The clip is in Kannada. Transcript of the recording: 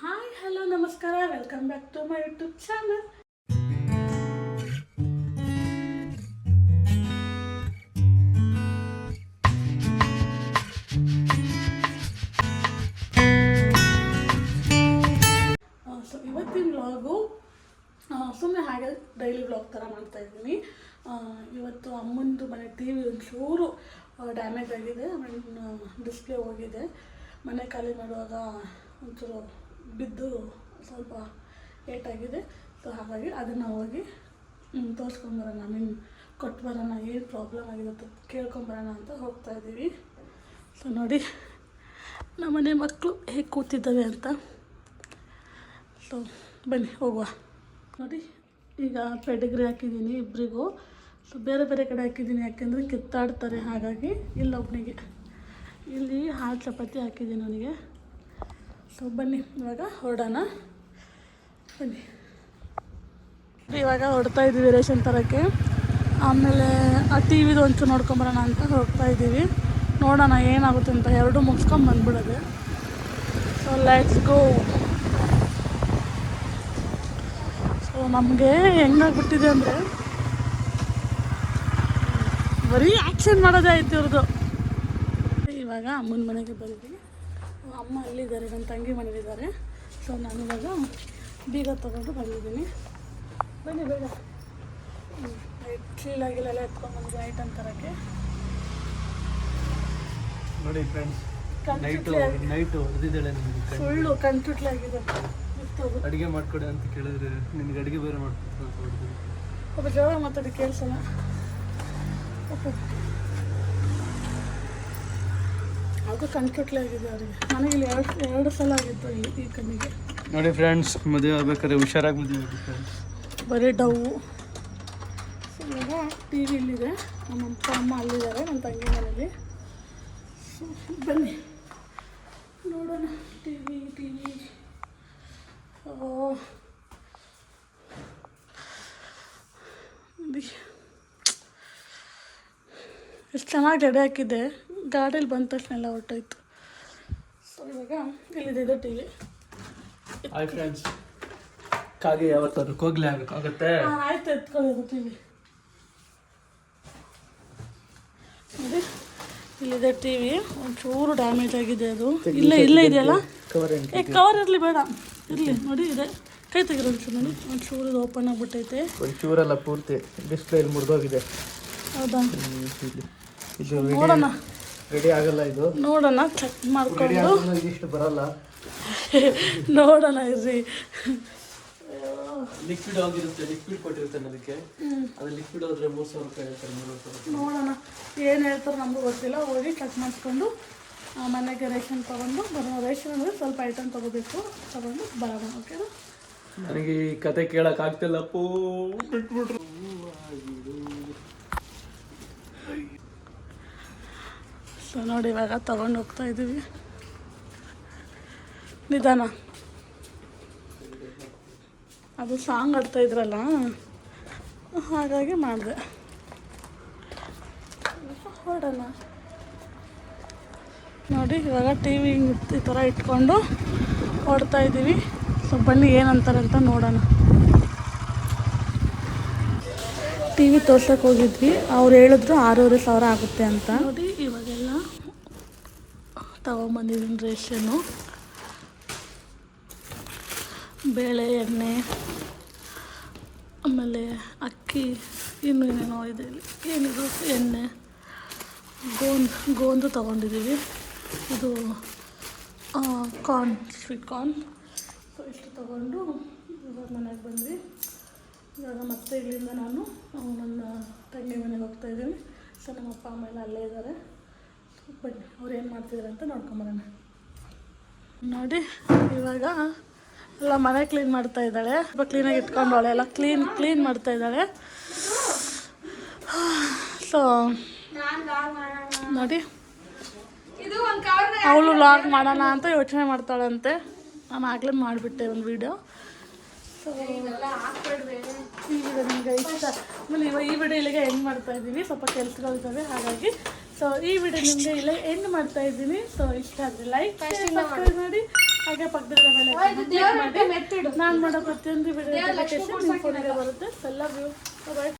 ಹಾಯ್, ಹಲೋ, ನಮಸ್ಕಾರ, welcome back to my YouTube channel. So ಇವತ್ತಿನ ವ್ಲಾಗು ಸುಮ್ಮನೆ ಹಾಗೆ ಡೈಲಿ ವ್ಲಾಗ್ ಥರ ಮಾಡ್ತಾ ಇದ್ದೀನಿ. ಇವತ್ತು ಅಮ್ಮಂದು ಮನೆ ಟಿ ವಿ ಒಂಚೂರು ಡ್ಯಾಮೇಜ್ ಆಗಿದೆ ಡಿಸ್ಪ್ಲೇ ಹೋಗಿದೆ. ಮನೆ ಖಾಲಿ ಮಾಡುವಾಗ ಒಂಚೂರು ಬಿದ್ದು ಸ್ವಲ್ಪ ಏಟಾಗಿದೆ ಸೊ ಹಾಗಾಗಿ ಅದನ್ನು ಹೋಗಿ ತೋರಿಸ್ಕೊಂಬರೋಣ ಮೀನ್ ಕೊಟ್ಟು ಬರೋಣ, ಏನು ಪ್ರಾಬ್ಲಮ್ ಆಗಿದೆ ಅಂತ ಕೇಳ್ಕೊಂಬರೋಣ ಅಂತ ಹೋಗ್ತಾ ಇದ್ದೀವಿ. ಸೊ ನೋಡಿ, ನಮ್ಮನೆ ಮಕ್ಕಳು ಹೇಗೆ ಕೂತಿದ್ದಾವೆ ಅಂತ. ಸೊ ಬನ್ನಿ, ಹೋಗುವ. ನೋಡಿ, ಈಗ ಪೆಡಿಗ್ರಿ ಹಾಕಿದ್ದೀನಿ ಇಬ್ಬರಿಗೂ ಸೊ ಬೇರೆ ಬೇರೆ ಕಡೆ ಹಾಕಿದ್ದೀನಿ, ಯಾಕೆಂದರೆ ಕಿತ್ತಾಡ್ತಾರೆ. ಹಾಗಾಗಿ ಇಲ್ಲೊಬ್ಬನಿಗೆ ಇಲ್ಲಿ ಹಾಲು ಚಪಾತಿ ಹಾಕಿದ್ದೀನಿ ಅವನಿಗೆ. ಸೊ ಬನ್ನಿ, ಇವಾಗ ಹೊರಡೋಣ. ಬನ್ನಿ. ಇವಾಗ ಹೊಡ್ತಾ ಇದ್ದೀವಿ ರೇಷನ್ ತರೋಕ್ಕೆ. ಆಮೇಲೆ, ಆ ಟಿ ವಿದು ಒಂಚೂರು ನೋಡ್ಕೊಂಬರೋಣ ಅಂತ ಹೋಗ್ತಾ ಇದ್ದೀವಿ. ನೋಡೋಣ ಏನಾಗುತ್ತೆ ಅಂತ, ಎರಡೂ ಮುಗಿಸ್ಕೊಂಡು ಬಂದ್ಬಿಡೋದು. ಸೊ ಲೆಟ್ಸ್ ಗೋ ಸೊ ನಮಗೆ ಹೆಂಗಾಗ್ಬಿಟ್ಟಿದೆ ಅಂದರೆ, ಬರೀ ಆ್ಯಕ್ಷನ್ ಮಾಡೋದೇ ಆಯ್ತು ಇವ್ರದ್ದು ಇವಾಗ ಅಮ್ಮನ ಮನೆಗೆ ಬಂದ್ವಿ. ಅಮ್ಮ ಅಲ್ಲಿದ್ದಾರೆ ನನ್ನ ತಂಗಿ ಮನೇಲಿದ್ದಾರೆ ಸೊ ನಾನು ಇವಾಗ ಬೀಗ ತೊಗೊಂಡು ಬಂದಿದ್ದೀನಿ. ಬನ್ನಿ ಬೇಡ ಕ್ಲೀನಾಗಿಲ್ಲ ಎತ್ಕೊಂಡು ಬಂದಿದ್ದೆ ಐಟಮ್ ತರೋಕ್ಕೆ ನೋಡಿ ಫ್ರೆಂಡ್ಸ್ ನೈಟು ನೈಟು ಹೊಡೆದಿದ್ದಾಳೆ ನಿಮಗೆ ಸುಳ್ಳು ಕಣ್ಚುಟ್ಲೆ ಆಗಿದೆ. ಅಡುಗೆ ಮಾಡ್ಕೊಡಿ ಅಂತ ಕೇಳಿದ್ರೆ ನಿನಗೆ ಅಡುಗೆ ಬೇರೆ ಮಾಡ್ಕೊಡ್ತೀನಿ ಒಬ್ಬ ಜೋರ ಮಾತಾಡಿ ಕೇಳಿಸಲ್ಲ. ಒಬ್ಬ ಅದು ಕಣ್ಕಟ್ಲೆ ಆಗಿದೆ ಅವರಿಗೆ ನನಗೆ ಇಲ್ಲಿ ಎರಡು ಎರಡು ಸಲ ಆಗಿತ್ತು ಈ ಈ ಕಣ್ಣಿಗೆ. ನೋಡಿ ಫ್ರೆಂಡ್ಸ್ ಮದುವೆ ಆಗ್ಬೇಕಾದ್ರೆ ಹುಷಾರಾಗಿ ಮದುವೆ ಆಗಿ ಫ್ರೆಂಡ್ಸ್ ಬರೀ ಡವ್ ಸೊ ಇವಾಗ ಟಿ ವಿ ಇಲ್ಲಿದೆ. ನಮ್ಮ ಅಪ್ಪ ಅಮ್ಮ ಅಲ್ಲಿದ್ದಾರೆ ನನ್ನ ತಂಗಿ ಮನೇಲಿ. ಸೊ ಬನ್ನಿ. ನೋಡೋಣ. ಟಿ ವಿ ಟಿ ವಿ ಚೆನ್ನಾಗಿ ಜಡೆ ಹಾಕಿದ್ದೆ. ಗಾಡೀಲಿ ಬಂದ ತಕ್ಷಣ ಎಲ್ಲ ಹೊರಟೋಯ್ತು. ಸೊ ಇವಾಗ ಇಲ್ಲಿದೆ ಟಿ ವಿ. ಹಾಯ್ ಫ್ರೆಂಡ್ಸ್ ಕಾಗೆ ಯಾವತ್ತಾದ್ರೂ ಕೋಗ್ಲೆ ಆಗಬೇಕಾಗತ್ತೆ ಆಯ್ತು ಎತ್ಕೊಳ್ಳೋದು ಟಿ ವಿ. ಇಲ್ಲಿದೆ ಟಿ ವಿ. ಒಂಚೂರು ಡ್ಯಾಮೇಜ್ ಆಗಿದೆ ಅದು. ಇಲ್ಲೇ ಇಲ್ಲೇ ಇದೆಯಲ್ಲ? ಕವರ್ ಏ ಕವರ್ ಇರಲಿ ಬೇಡ. ಇರಲಿ ನೋಡಿ ಇದೆ. ಕೈ ತೆಗಿರೋ ಒಂಚೂರು ನೋಡಿ. ಒಂಚೂರು ಇದು ಓಪನ್ ಆಗಿಬಿಟ್ಟೈತೆ. ಒಂಚೂರೆಲ್ಲ ಪೂರ್ತಿ ಡಿಸ್ಪ್ಲೇ ಮುರಿದೋಗಿದೆ. ಹೌದಾ? ಇದು ನೋಡೋಣ. ರೆಡಿ ಆಗಲ್ಲ ಇದು. ನೋಡೋಣ ಚೆಕ್ ಮಾಡ್ಕೊಂಡು. ಇದಿಷ್ಟು ಬರಲ್ಲ. ನೋಡೋಣ ಇರ್ರಿ. ಲಿಕ್ವಿಡ್ ಆಗಿರುತ್ತೆ ಲಿಕ್ವಿಡ್ ಕೊಟ್ಟಿರ್ತಾನೆ ಅದಕ್ಕೆ ಅದು ಲಿಕ್ವಿಡ್ ಹೋದ್ರೆ ಮೂರು ಸಾವಿರ ರೂಪಾಯಿ ಹೇಳ್ತಾರೆ ಮೂರು ಸಾವಿರ ನೋಡೋಣ. ಏನು ಹೇಳ್ತಾರೆ ನಮಗೂ ಗೊತ್ತಿಲ್ಲ. ಹೋಗಿ ಚೆಕ್ ಮಾಡಿಸ್ಕೊಂಡು ಆ, ಮನೆಗೆ ರೇಷನ್ ತೊಗೊಂಡು ಬರೋ ರೇಷನ್ ಅಂದರೆ ಸ್ವಲ್ಪ ಐಟಮ್ ತೊಗೋಬೇಕು. ತೊಗೊಂಡು ಬರೋಣ ಓಕೆನಾ ನನಗೆ ಈ ಕತೆ ಕೇಳಕ್ ಆಗ್ತಿಲ್ಲಪ್ಪೋ ಬಿಟ್ಬಿಟ್ರು. ಸೊ ನೋಡಿ, ಇವಾಗ ತಗೊಂಡು ಹೋಗ್ತಾ ಇದ್ದೀವಿ ನಿಧಾನ. ಅದು ಸಾಂಗ್ ಆಡ್ತಾ ಇದ್ರಲ್ಲ? ಹಾಗಾಗಿ ಮಾಡಿದೆ. ಹೊರಡೋಣ ನೋಡಿ, ಇವಾಗ ಟಿ ವಿ ಈ ಥರ ಇಟ್ಕೊಂಡು ಓಡ್ತಾ ಇದ್ದೀವಿ ಸೊ ಬನ್ನಿ, ಏನಂತಾರೆ ಅಂತ ನೋಡೋಣ. ಟಿ ವಿ ತೋರ್ಸಕ್ಕೆ ಹೋಗಿದ್ವಿ. ಅವ್ರು ಹೇಳಿದ್ರು ಆರೂವರೆ ಸಾವಿರ ಆಗುತ್ತೆ ಅಂತ. ನೋಡಿ ಇವಾಗೆಲ್ಲ ತಗೊಂಬಂದಿದ್ದೀನಿ ರೇಷನ್ನು ಬೇಳೆ, ಎಣ್ಣೆ, ಆಮೇಲೆ ಅಕ್ಕಿ, ಇನ್ನೂ ಏನೇನೋ ಇದೆ ಏನಿದು? ಎಣ್ಣೆ. ಗೋಂದ್, ಗೋಂದು ತೊಗೊಂಡಿದ್ದೀವಿ. ಇದು ಕಾರ್ನ್ ಸ್ವೀಟ್ ಕಾರ್ನ್ ಸೊ ಇಷ್ಟು ತೊಗೊಂಡು ಇವಾಗ ಮನೆಗೆ ಬಂದ್ವಿ. ಇವಾಗ ಮತ್ತೆ ಇಲ್ಲಿಂದ ನಾನು ನನ್ನ ತಂಗಿ ಮನೆಗೆ ಹೋಗ್ತಾಯಿದ್ದೀನಿ ಸೊ, ನಮ್ಮ ಅಪ್ಪ, ಅಮ್ಮ ಎಲ್ಲ ಅಲ್ಲೇ ಇದ್ದಾರೆ. ಬನ್ನಿ, ಅವ್ರು ಏನು ಮಾಡ್ತಿದ್ದಾರೆ ಅಂತ ನೋಡ್ಕೊಂಬರೋಣ. ನೋಡಿ, ಇವಾಗ ಎಲ್ಲ ಮನೆ ಕ್ಲೀನ್ ಮಾಡ್ತಾ ಇದ್ದಾಳೆ. ಸ್ವಲ್ಪ ಕ್ಲೀನಾಗಿ ಇಟ್ಕೊಂಡವಳೆ ಎಲ್ಲ ಕ್ಲೀನ್ ಕ್ಲೀನ್ ಮಾಡ್ತಾ ಇದ್ದಾಳೆ. ಸೊ ನೋಡಿ, ಅವಳು ಲಾಗ್ ಮಾಡೋಣ ಅಂತ ಯೋಚನೆ ಮಾಡ್ತಾಳಂತೆ. ನಾನು ಆಗಲೇ ಮಾಡಿಬಿಟ್ಟೆ ಒಂದು ವಿಡಿಯೋ ಸೊ ಈ ವಿಡಿಯೋ ನಿಮಗೆ ಇಷ್ಟ. ಆಮೇಲೆ ಇವಾಗ ಈ ವಿಡಿಯೋ ಇಲ್ಲಿಗೆ ಎಂಡ್ ಮಾಡ್ತಾ ಇದ್ದೀವಿ. ಸ್ವಲ್ಪ ಕೆಲಸಗಳಿದ್ದಾವೆ, ಹಾಗಾಗಿ ಸೊ ಈ ವಿಡಿಯೋ ನಿಮಗೆ ಇಲ್ಲ ಎಂಡ್ ಮಾಡ್ತಾ ಇದ್ದೀನಿ. ಸೊ ಇಷ್ಟ ಆದರೆ ಲೈಕ್ ಸಬ್ಸ್ಕ್ರೈಬ್ ಮಾಡಿ. ಹಾಗೆ ಪಕ್ಕದ ಮೇಲೆ ಮಾಡಿ. ನಾನು ಮಾಡೋ ಪ್ರತಿಯೊಂದು ವಿಡಿಯೋ ಬರುತ್ತೆ. So love you bye